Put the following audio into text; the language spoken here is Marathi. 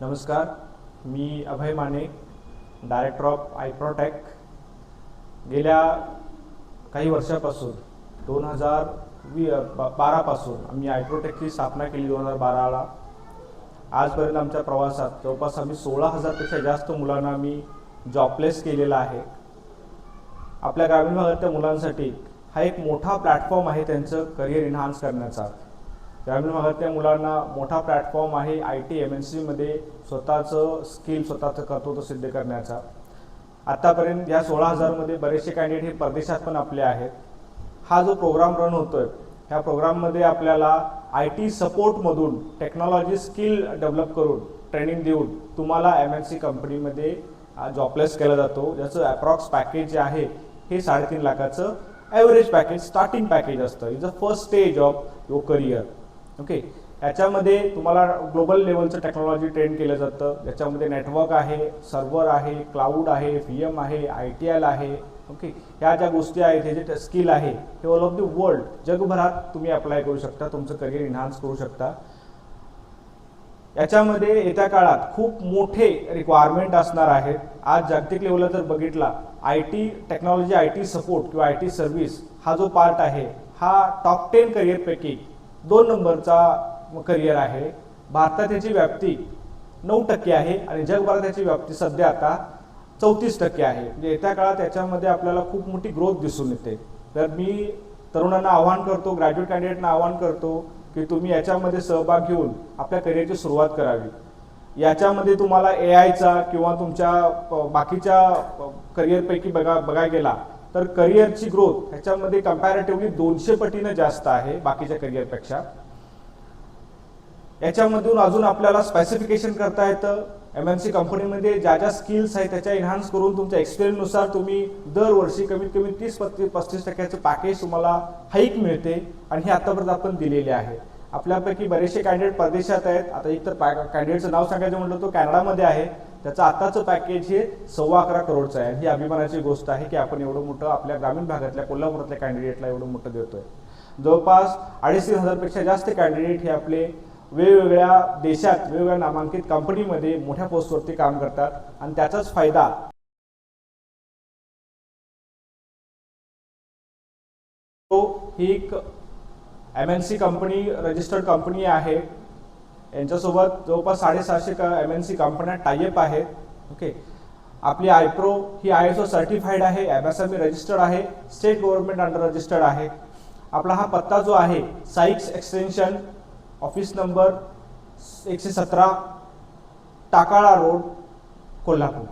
नमस्कार मी Abhay Mane director of iProtech गेल्या काही वर्षापासून दोन हजार वी ब- बारापासून आम्ही आयप्रोटेकची स्थापना केली दोन हजार बाराला. आजपर्यंत आमच्या प्रवासात जवळपास आम्ही सोळा हजारपेक्षा जास्त मुलांना आम्ही जॉबलेस केलेला आहे. आपल्या ग्रामीण भागातल्या मुलांसाठी हा एक मोठा प्लॅटफॉर्म आहे त्यांचं करिअर इन्हान्स करण्याचा. ग्रामीण भागातल्या मुलांना मोठा प्लॅटफॉर्म आहे आय टी एम एन सीमध्ये स्वतःचं स्किल स्वतःचं कर्तृत्व सिद्ध करण्याचा. आत्तापर्यंत या सोळा हजारमध्ये बरेचसे कॅन्डिडेट हे परदेशात पण आपले आहेत. हा जो प्रोग्राम रन होतो आहे ह्या प्रोग्राममध्ये आपल्याला आय टी सपोर्टमधून टेक्नॉलॉजी स्किल डेव्हलप करून ट्रेनिंग देऊन तुम्हाला एम एन सी कंपनीमध्ये जॉबलेस केला जातो. ज्याचं अप्रॉक्स पॅकेज जे आहे हे साडेतीन लाखाचं ॲव्हरेज पॅकेज स्टार्टिंग पॅकेज असतं. Is a first stage of your career okay? याच्यामध्ये तुम्हाला ग्लोबल लेवलचं टेक्नॉलॉजी ट्रेन केलं जातं. याच्यामध्ये नेटवर्क आहे सर्व्हर आहे क्लाउड आहे व्ही एम आहे आय टी एल आहे. ओके? ह्या ज्या गोष्टी आहेत हे जे स्किल आहे हे ऑल ऑफ द वर्ल्ड जगभरात तुम्ही अप्लाय करू शकता तुमचं करिअर इन्हान्स करू शकता. याच्यामध्ये येत्या काळात खूप मोठे रिक्वायरमेंट असणार आहेत. आज जागतिक लेवलला जर बघितला I T technology I T support किंवा आय टी सर्व्हिस हा जो पार्ट आहे हा टॉप टेन करिअरपैकी दोन नंबरचा करिअर आहे. भारतात याची व्याप्ती नऊ टक्के आहे आणि जगभरात याची व्याप्ती सध्या आता चौतीस टक्के आहे. म्हणजे येत्या काळात याच्यामध्ये आपल्याला खूप मोठी ग्रोथ दिसून येते. तर मी तरुणांना आवाहन करतो ग्रॅज्युएट कॅन्डिडेटना आवाहन करतो की तुम्ही याच्यामध्ये सहभाग घेऊन आपल्या करिअरची सुरुवात करावी. याच्यामध्ये तुम्हाला ए आयचा किंवा तुमच्या बाकीच्या करिअरपैकी बघा बघायला गेला तर करिअरची ग्रोथ ह्याच्यामध्ये कम्पॅरेटिव्हली दोनशे पटीनं जास्त आहे बाकीच्या करिअरपेक्षा याच्यामधून अजून आपल्याला स्पेसिफिकेशन करता येतं. एम एन सी कंपनीमध्ये ज्या ज्या स्किल्स आहेत त्याच्या एन्हान्स करून तुमच्या एक्सपिरियन्सनुसार तुम्ही दरवर्षी कमीत कमी तीस पस्तीस पस्तीस टक्क्याचं पॅकेज तुम्हाला हाईक मिळते आणि हे आतापर्यंत आपण दिलेले आहे. आपल्यापैकी बरेचसे कॅन्डिडेट परदेशात आहेत. आता एक तर कॅन्डिडेटचं नाव सांगायचं म्हटलं तो कॅनडामध्ये आहे. त्याचं आताचं पॅकेज हे सव्वा अकरा करोडचं आहे. ही अभिमानाची गोष्ट आहे की आपण एवढं मोठं आपल्या ग्रामीण भागातल्या कोल्हापुरातल्या कॅन्डिडेटला एवढं मोठं देतोय. जवळपास अडीच तीन हजारपेक्षा जास्त कॅन्डिडेट हे आपले वेगवेगळ्या देशात वेगवेगळ्या नामांकित कंपनीमध्ये मोठ्या पोस्टवरती काम करतात. आणि त्याचाच फायदा तो ही एक M N C company registered company आहे. यांच्यासोबत जवळपास साडेसहाशे एम एन सी कंपन्या टायअप आहेत. ओके आपली आयप्रो ही आय एस ओ सर्टिफाईड आहे एम एस एम रजिस्टर्ड आहे स्टेट गव्हर्नमेंट अंडर रजिस्टर्ड आहे. आपला हा पत्ता जो आहे साईक्स एक्सटेन्शन ऑफिस नंबर एकशे सतरा टाकाळा रोड कोल्हापूर.